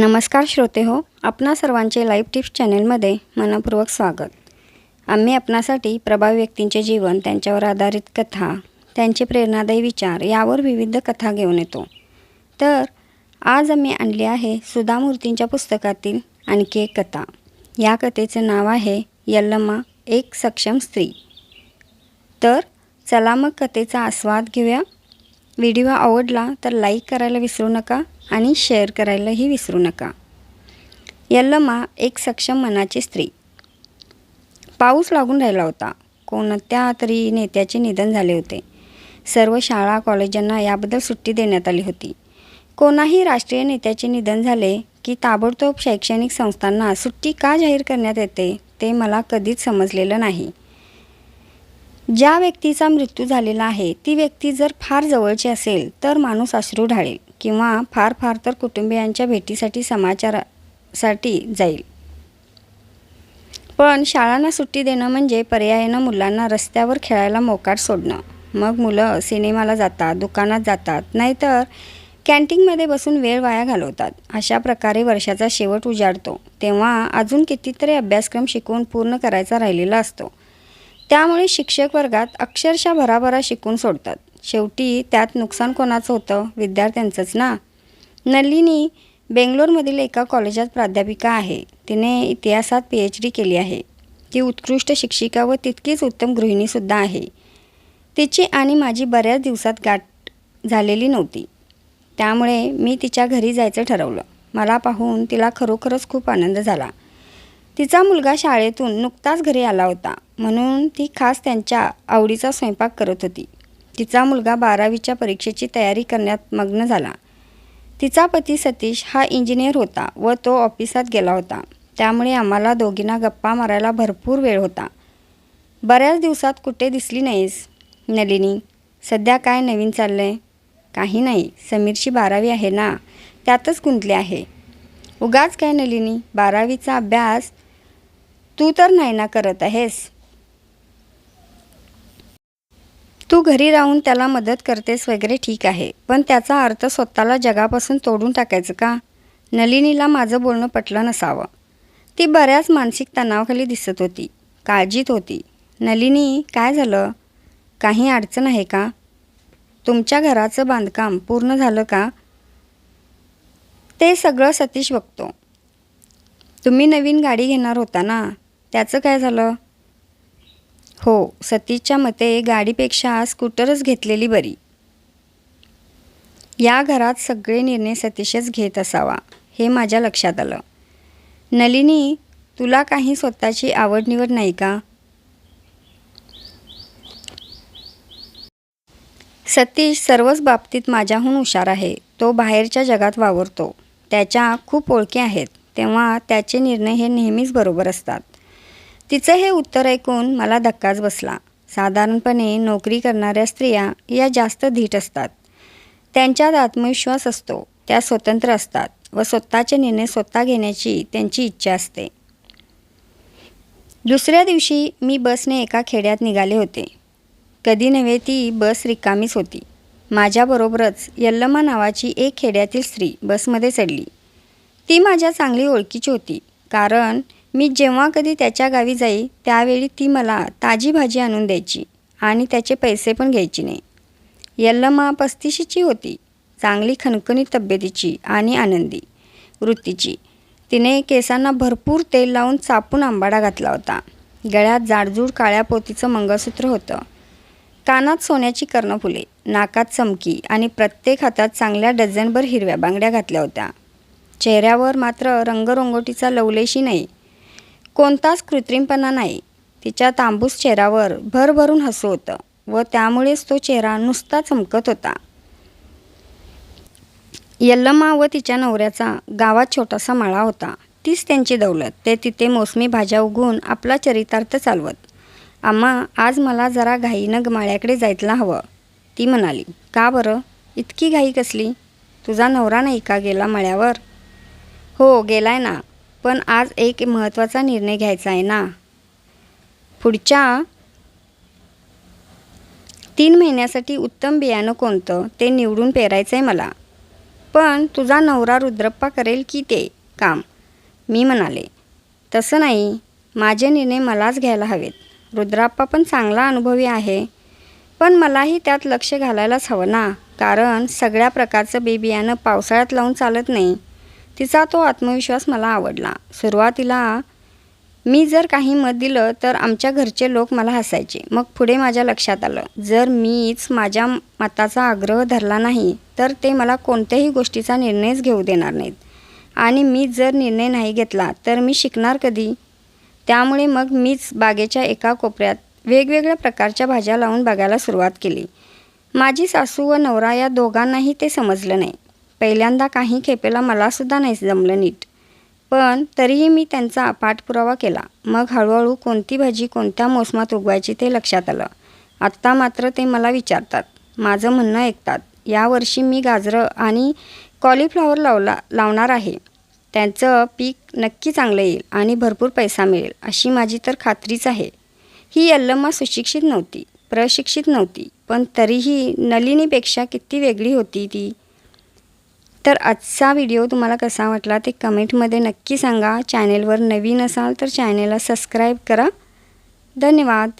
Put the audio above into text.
नमस्कार श्रोते हो आपणा सर्वांचे लाईव्ह टिप्स चॅनेलमध्ये मनपूर्वक स्वागत. आम्ही आपणासाठी प्रभावी व्यक्तींचे जीवन त्यांच्यावर आधारित कथा त्यांचे प्रेरणादायी विचार यावर विविध कथा घेऊन येतो. तर आज आम्ही आणली आहे सुधा मूर्तींच्या पुस्तकातील आणखी एक कथा. या कथेचं नाव आहे यल्लमा एक सक्षम स्त्री. तर चला मग कथेचा आस्वाद घेऊया. व्हिडिओ आवडला तर लाईक करायला विसरू नका. आणि शेअर करायलाही विसरू नका. यल्लमा एक सक्षम मनाची स्त्री. पाऊस लागून राहिला होता. कोणत्या तरी नेत्याचे निधन झाले होते. सर्व शाळा कॉलेजांना याबद्दल सुट्टी देण्यात आली होती. कोणाही राष्ट्रीय नेत्याचे निधन झाले की ताबडतोब शैक्षणिक संस्थांना सुट्टी का जाहीर करण्यात येते ते मला कधीच समजलेलं नाही. ज्या व्यक्तीचा मृत्यू झालेला आहे ती व्यक्ती जर फार जवळची असेल तर माणूस अश्रू ढाळेल. किंवा फार फार तर कुटुंबियांच्या भेटीसाठी समाचारासाठी जाईल. पण शाळांना सुट्टी देणं म्हणजे पर्यायानं मुलांना रस्त्यावर खेळायला मोकाट सोडणं. मग मुलं सिनेमाला जातात दुकानात जातात नाहीतर कॅन्टीनमध्ये बसून वेळ वाया घालवतात. अशा प्रकारे वर्षाचा शेवट उजाडतो. तेव्हा अजून कितीतरी अभ्यासक्रम शिकवून पूर्ण करायचा राहिलेला असतो. त्यामुळे शिक्षक वर्गात अक्षरशः भराभरा शिकून सोडतात. शेवटी त्यात नुकसान कोणाचं होतं? विद्यार्थ्यांचंच ना? नलिनी बेंगलोरमधील एका कॉलेजात प्राध्यापिका आहे. तिने इतिहासात पी एच डी केली आहे. ती उत्कृष्ट शिक्षिका व तितकीच उत्तम गृहिणीसुद्धा आहे. तिची आणि माझी बऱ्याच दिवसात गाठ झालेली नव्हती. त्यामुळे मी तिच्या घरी जायचं ठरवलं. मला पाहून तिला खरोखरच खूप आनंद झाला. तिचा मुलगा शाळेतून नुकताच घरी आला होता. म्हणून ती खास त्यांच्या आवडीचा स्वयंपाक करत होती. तिचा मुलगा बारावीच्या परीक्षेची तयारी करण्यात मग्न झाला. तिचा पती सतीश हा इंजिनियर होता व तो ऑफिसात गेला होता. त्यामुळे आम्हाला दोघींना गप्पा मारायला भरपूर वेळ होता. बऱ्याच दिवसात कुठे दिसली नाहीस नलिनी. सध्या काय नवीन चाललं आहे काही नाही. समीरची बारावी आहे ना? त्यातच गुंतले आहे. उगाच काय नलिनी? बारावीचा अभ्यास? तू तर नाही ना करत आहेस. तू घरी राहून त्याला मदत करतेस वगैरे ठीक आहे. पण त्याचा अर्थ स्वतःला जगापासून तोडून टाकायचं का? नलिनीला माझं बोलणं पटलं नसावं. ती बऱ्याच मानसिक तणावाखाली दिसत होती. काळजीत होती. नलिनी काय झालं? काही अडचण आहे का? तुमच्या घराचं बांधकाम पूर्ण झालं का? ते सगळं सतीश बघतो. तुम्ही नवीन गाडी घेणार होता ना? त्याचं काय झालं? हो सतीशच्या मते गाडीपेक्षा स्कूटरच घेतलेली बरी. या घरात सगळे निर्णय सतीशच घेत असावा हे माझ्या लक्षात आलं. नलिनी तुला काही स्वतःची आवड निवड नाही का? सतीश सर्वच बाबतीत माझ्याहून हुशार आहे. तो बाहेरच्या जगात वावरतो. त्याच्या खूप ओळखी आहेत. तेव्हा त्याचे निर्णय हे नेहमीच बरोबर असतात. तिचं हे उत्तर ऐकून मला धक्काच बसला. साधारणपणे नोकरी करणाऱ्या स्त्रिया या जास्त धीट असतात. त्यांच्यात आत्मविश्वास असतो. त्या स्वतंत्र असतात व स्वतःचे निर्णय स्वतः घेण्याची त्यांची इच्छा असते. दुसऱ्या दिवशी मी बसने एका खेड्यात निघाले होते. कधी नव्हे ती बस रिकामीच होती. माझ्याबरोबरच यल्लमा नावाची एक खेड्यातील स्त्री बसमध्ये चढली. ती माझ्या चांगली ओळखीची होती. कारण मी जेव्हा कधी त्याच्या गावी जाई त्यावेळी ती मला ताजी भाजी आणून द्यायची आणि त्याचे पैसे पण घ्यायची नाही. यल्लमा पस्तीशीची होती चांगली खणखणीत तब्येतीची आणि आनंदी वृत्तीची. तिने केसांना भरपूर तेल लावून चापून आंबाडा घातला होता. गळ्यात जाडजूड काळ्या पोतीचं मंगळसूत्र होतं. कानात सोन्याची कर्णफुले नाकात चमकी आणि प्रत्येक हातात चांगल्या डझनभर हिरव्या बांगड्या घातल्या होत्या. चेहऱ्यावर मात्र रंगरंगोटीचा लवलेशी नाही कोणताच कृत्रिमपणा नाही. तिच्या तांबूस चेहऱ्यावर भरभरून हसू होतं व त्यामुळेच तो चेहरा नुसता चमकत होता. यल्लम्मा व तिच्या नवऱ्याचा गावात छोटासा माळा होता. तीच त्यांची दौलत. ते तिथे मोसमी भाज्या उगवून आपला चरितार्थ चालवत. आम्हा आज मला जरा घाईनं माळ्याकडे जायला हवं. ती म्हणाली का बरं? इतकी घाई कसली? तुझा नवरा नाही का गेला मळ्यावर? हो गेलाय ना. पण आज एक महत्त्वाचा निर्णय घ्यायचा आहे ना. पुढच्या तीन महिन्यासाठी उत्तम बियाणं कोणतं ते निवडून पेरायचं आहे मला. पण तुझा नवरा रुद्रप्पा करेल की ते काम? मी म्हणाले. तसं नाही. माझे निर्णय मलाच घ्यायला हवेत. रुद्राप्पा पण चांगला अनुभवी आहे. पण मलाही त्यात लक्ष घालायलाच हवं ना. कारण सगळ्या प्रकारचं बी बियाणं पावसाळ्यात लावून चालत नाही. तिचा तो आत्मविश्वास मला आवडला. सुरुवातीला मी जर काही मत दिलं तर आमच्या घरचे लोक मला हसायचे. मग पुढे माझ्या लक्षात आलं. जर मीच माझ्या मताचा आग्रह धरला नाही तर ते मला कोणत्याही गोष्टीचा निर्णयच घेऊ देणार नाहीत. आणि मी जर निर्णय नाही घेतला तर मी शिकणार कधी? त्यामुळे मग मीच बागेच्या एका कोपऱ्यात वेगवेगळ्या प्रकारच्या भाज्या लावून बघायला सुरुवात केली. माझी सासू व नवरा या दोघांनाही ते समजलं नाही. पहिल्यांदा काही खेपेला मलासुद्धा नाही जमलं नीट. पण तरीही मी त्यांचा पाठपुरावा केला. मग हळूहळू कोणती भाजी कोणत्या मोसमात उगवायची ते लक्षात आलं. आत्ता मात्र ते मला विचारतात. माझं म्हणणं ऐकतात. यावर्षी मी गाजरं आणि कॉलीफ्लॉवर लावला लावणार आहे. त्यांचं पीक नक्की चांगलं येईल आणि भरपूर पैसा मिळेल अशी माझी तर खात्रीच आहे. ही यल्लम्मा सुशिक्षित नव्हती प्रशिक्षित नव्हती पण तरीही नलिनीपेक्षा किती वेगळी होती ती. तर आजचा व्हिडिओ तुम्हाला कसा वाटला ते कमेंटमध्ये नक्की सांगा. चॅनेलवर नवीन असाल तर चॅनेलला सबस्क्राईब करा. धन्यवाद.